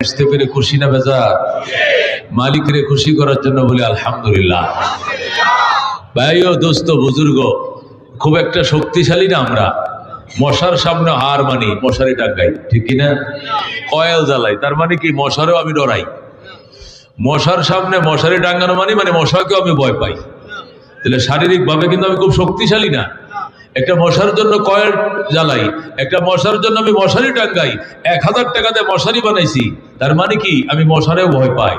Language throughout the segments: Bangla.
আসতে পেরে খুশি না বেজার? মালিকরে খুশি করার জন্য বলি, আলহামদুলিল্লাহ। ভাই ও দোস্ত, বুজুর্গ, খুব একটা শক্তিশালী না আমরা। মশার সামনে হার মানি, মশারি টাঙ্গাই ঠিক কিনা কয়েল জ্বালাই, তার মানে কি, মশারেও আমি ডরাই। মশার সামনে মশারি টাঙ্গানো মানে মানে মশাকেও আমি ভয় পাই। তাহলে শারীরিকভাবে কিন্তু আমি খুব শক্তিশালী না। একটা মশার জন্য কয়েল জ্বালাই, একটা মশার জন্য আমি মশারি টাঙ্গাই, এক হাজার টাকাতে মশারি বানাইছি। তার মানে কি? আমি মশারেও ভয় পাই।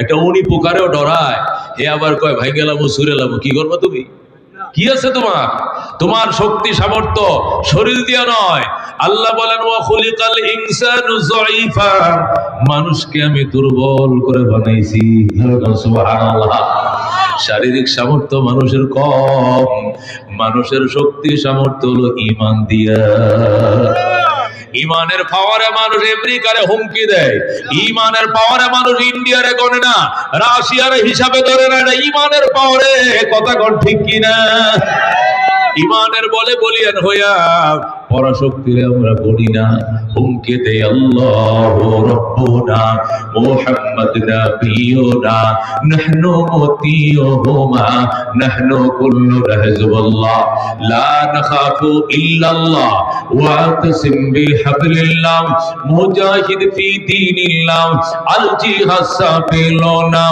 একটা উনি পোকারেও ডরায়। এ আবার কয়, ভাই গেলাম, সুরে এলাম, কি করব তুমি? কি আছে তোমার? তোমার শক্তি, সামর্থ্য শরীর দিয়া নয়। আল্লাহ বলেন, ওয়া খুলিকাল ইনসানু যায়ীফা মানুষকে আমি দুর্বল করে বানাইছি। সুবহানাল্লাহ। শারীরিক সামর্থ্য মানুষের কম। মানুষের শক্তি, সামর্থ্য হলো ইমান দিয়া। ইমানের পাওয়ারে মানুষ আমেরিকারে হুমকি দেয়। ইমানের পাওয়ারে মানুষ ইন্ডিয়ারে গণে না, রাশিয়ার হিসাবে ধরে না। এটা ইমানের পাওয়ারে কথা কর ঠিক কিনা? ইমানের বলে বলিয়ান হইয়া পরাশক্তিরে আমরা বলি না। হুমকে দে আল্লাহ রব্বুনা মুহাম্মদ নাবিয়ুনা নাহনু মতিয়ুহুমা নাহনু কুল্লু হিজবুল্লাহ লা নাখাফু ইল্লাল্লাহ ওয়াতাসিম বিহাবলিল্লাহ, মুজাহিদ ফি দীনিল্লাহ আল জিহাদ সাবিলুনা,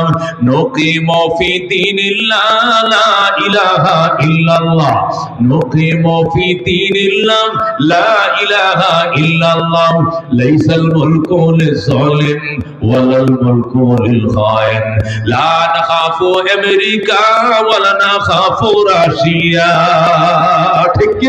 নুকিমু ফি দীনিল্লাহ, লা ইলাহা ইল্লাল্লাহ, নুকিমু ফি দীনিল্লাহ লা ইলাহা ইল্লাল্লাহ লাইসাল মুলকু লিযালিম ওয়ালাল মুলকু লিল খায়েন লা নাখাফু আমেরিকা ওয়ালা নাখাফু রাশিয়া ঠিক কি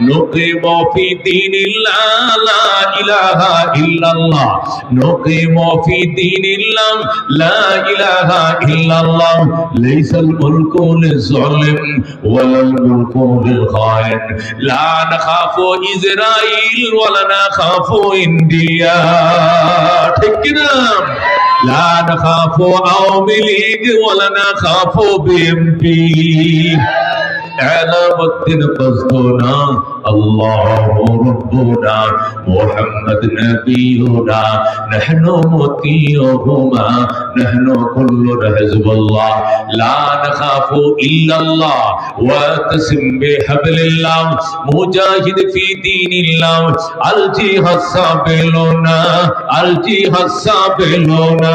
نقيم في دين الله لا إله إلا الله نقيم في دين الله لا إله إلا الله ليس الملك للظالم ولا الملك للخائن لا نخاف إسرائيل ولا نخاف إنديا ঠিক কিনা لا نخاف عوامي ليج ولا نخاف بيمبي اعلام الدين قصدنا الله ربنا محمد نبينا. نحن مطيعهما. نحن كل حزب الله. لا نخاف إلا الله. واعتصم بحبل الله. مجاهد في دين الله. سابلنا. الجهاد سابلنا. تكبير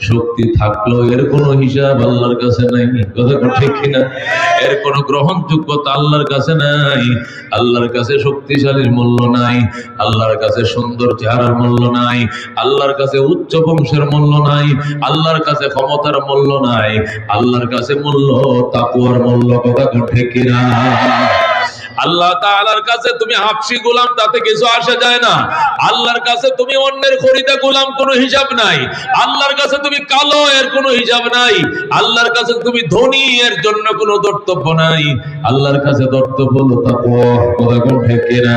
শক্তি থাকলেও এর কোনো হিসাব আল্লাহর কাছে নাই। কথা ঠিক কিনা? এর কোনো গ্রহণযোগ্যতা আল্লাহর কাছে নাই। আল্লাহর কাছে শক্তিশালীর মূল্য নাই। আল্লাহর কাছে সুন্দর চেহারার মূল্য নাই। আল্লাহর কাছে উচ্চ বংশের মূল্য নাই। আল্লাহর কাছে ক্ষমতার মূল্য নাই। আল্লাহর কাছে মূল্য, তাকুয়ার মূল্য, কথা ঠিক কিনা? আল্লাহ তাআলার কাছে তুমি হাফসি গোলাম, তাতে কিছু আসা যায় না। আল্লাহর কাছে তুমি অন্যের খরিদা গোলাম, কোনো হিসাব নাই। আল্লাহর কাছে তুমি কালো, এর কোনো হিসাব নাই। আল্লাহর কাছে তুমি ধনী, এর জন্য কোনো দর্তব্য নাই। আল্লাহর কাছে দর্তব্য কথা কোন ঠিক কিনা?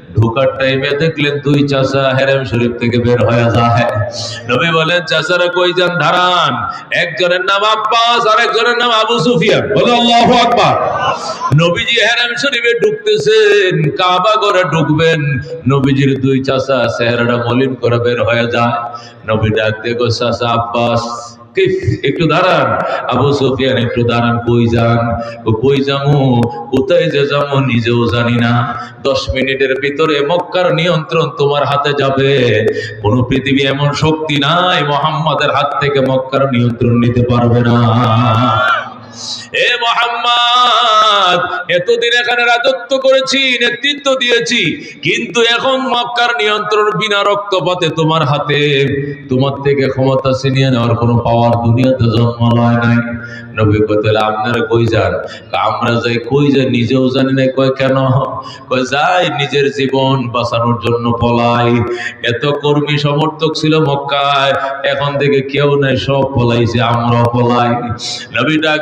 ঢোকার টাইমে দেখলেন দুই চাচা হেরেম শরীফ থেকে বের হয়ে যায়। নবী বলেন, চাচারা কই যান? দাঁড়ান। একজনের নাম আব্বাস আর একজনের নাম আবু সুফিয়ান। বলে, আল্লাহু আকবার। নবীজি হেরেম শরীফে ঢুকতেছেন, কাবা ঘরে ঢুকবেন। নবীজির দুই চাচা চেহারাটা মলিন করে বের হয়ে যায়। নবী ডাক গো চাচা আব্বাস একটু দাঁড়ান। আবু সুফিয়ান, একটু দাঁড়ান, কই যান? কই যামু? কোথায় যে যাব নিজেও জানি না। দশ মিনিটের ভিতরে মক্কার নিয়ন্ত্রণ তোমার হাতে যাবে। কোন পৃথিবী এমন শক্তি নাই, মোহাম্মদের হাত থেকে মক্কার নিয়ন্ত্রণ নিতে পারবে না। এ মোহাম্মদ, এতদিন এখানে রাজত্ব করেছি, নেতৃত্ব দিয়েছি, কিন্তু এখন মক্কার নিয়ন্ত্রণ বিনা রক্তপাতে তোমার হাতে। তোমার থেকে ক্ষমতা ছিনিয়ে নেওয়ার কোনো পাওয়ার দুনিয়াতে জন্ম লয় নাই। আমরা যাই, কই যাই, নিজেও জানি না কয় কেন? কয়, যাই, নিজের জীবন বাঁচানোর জন্য পলাই। এত কর্মী সমর্থক ছিল মক্কায়, এখন থেকে কেউ নাই, সব পলাইছে, আমরাও পলাই। নবী ডাক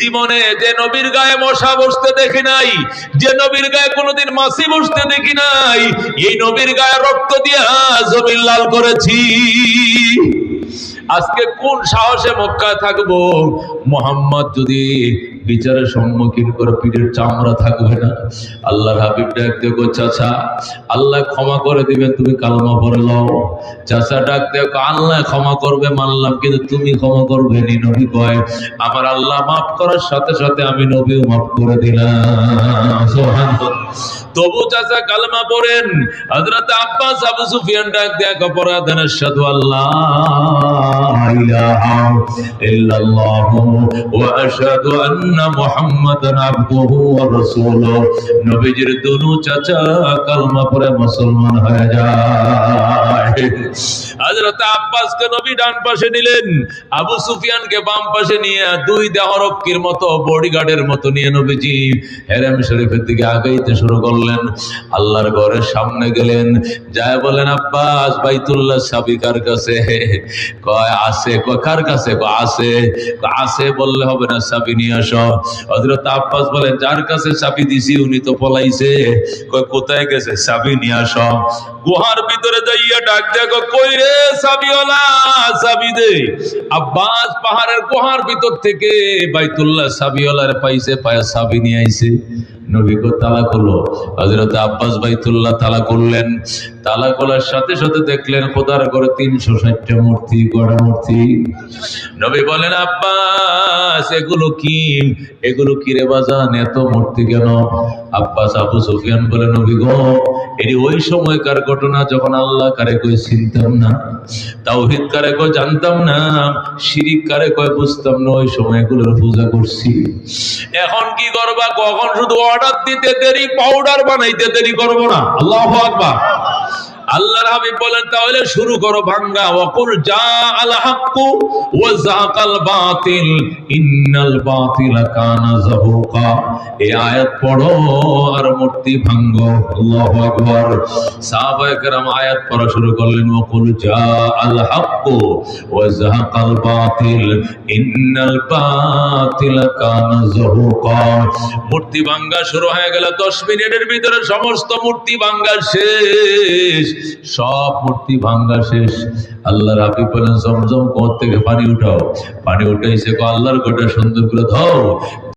জীবনে যে নবীর গায়ে মশা বসতে দেখি নাই, যে নবীর গায়ে কোনোদিন মাসি বসতে দেখি নাই, এই নবীর গায়ে রক্ত দিয়ে জমিন লাল করেছি। আজকে কোন সাহসে মক্কায় থাকব? মোহাম্মদ যদি বিচারের সম্মুখীন করে পীরের চামড়া থাকবে না। আল্লাহর হাবিব ডাক দেখো চাচা। আল্লাহ ক্ষমা করে দিবেন, তুমি কালমা পরে লও। চাচা ডাক দেখো আল্লাহ ক্ষমা করবে, মানলাম, কিন্তু তুমি ক্ষমা করবে নি নবী কয়। আমার আল্লাহ মাফ করার সাথে সাথে আমি নবীও মাফ করে দিলাম। তবু চাচা কালমা পড়েন। হযরত আব্বাস আবু সুফিয়ান ডাক দেখো পরাধন আশহাদু আল্লাহ ইলাহা ইল্লাল্লাহ, ওয়া আশহাদু আন্না নবীজির চাচা কালমা মুসলমান হয়ে যায়। আব্বাসকে নবী ডান পাশে নিলেন, আবু সুফিয়ানকে বাম পাশে নিয়ে দুই দেহরক্ষীর মতো মতো নিয়ে নবীজি হেরেম শরীফের দিকে আগাইতে শুরু করলেন। আল্লাহর ঘরের সামনে গেলেন, যায় বলেন, আব্বাস, বাইতুল্লাহ সাবি কার কাছে? কয়, আছে। কার কাছে? আছে। আছে বললে হবে না, সাবি নিয়ে আসো। আব্বাস যার কাছে চাবি দিছি, উনি তো পলাইছে। কয়, কোথায় গেছে? চাবি নিয়ে আস। গুহার ভিতরে যাইয়া ডাক দেখো কই রে চাবিওয়ালা, চাবি দে। আব্বাস পাহাড়ের গুহার ভিতর থেকে বাইতুল্লাহ চাবিওয়ালার পাইছে, পায়া চাবি নিয়ে আইছে। নবী কো তালা করল হজরত আব্বাস বাইতুল্লাহ তালা করলেন। তালা খোলার সাথে সাথে দেখলেন খোদার করে তিনশো ষাটটা মূর্তি, গড়া মূর্তি। নবী বলেন, আব্বাস, এগুলো কি? এগুলো কি রে বাজান? এত মূর্তি কেন? আব্বাস আবু সুফিয়ান বলে, নবী গো এটি ওই সময়কার ঘটনা যখন আল্লাহ কারে কই চিনতাম না, তাওহিদ কারে কই জানতাম না, শিরিক কারে কই বুঝতাম না, ওই সময় এগুলোর পূজা করছি। এখন কি করবা? কখন শুধু দিতে দেরি পাউডার বানাইতে দেরি করব না। আল্লাহ আকবার। আল্লাহর হাবিব বলেন, তাহলে শুরু করো ভাঙ্গা। ওয়াকুল জা আল ওয়া যাকাল বাতিল। ইন্নাল বাতিলা কানা যাহুকা। এই আয়াত পড়ো আর মূর্তি ভাঙ্গো। আল্লাহু আকবার। সাহাবায়ে কেরাম আয়াত পড়া শুরু করলেন, ওয়াকুল জা আল হাক্কু ওয়া যাকাল বাতিল। ইন্নাল বাতিলা কানা যাহুকা। মূর্তি ভাঙ্গা শুরু হয়ে গেল। 10 মিনিটের ভিতরে সমস্ত মূর্তি ভাঙ্গা শেষ। সব মূর্তি ভাঙ্গা শেষ। আল্লাহর আপি বলেন, জমজম কোর থেকে পানি উঠাও? পানি উঠাইছে আল্লাহর গোটা সুন্দর করে দাও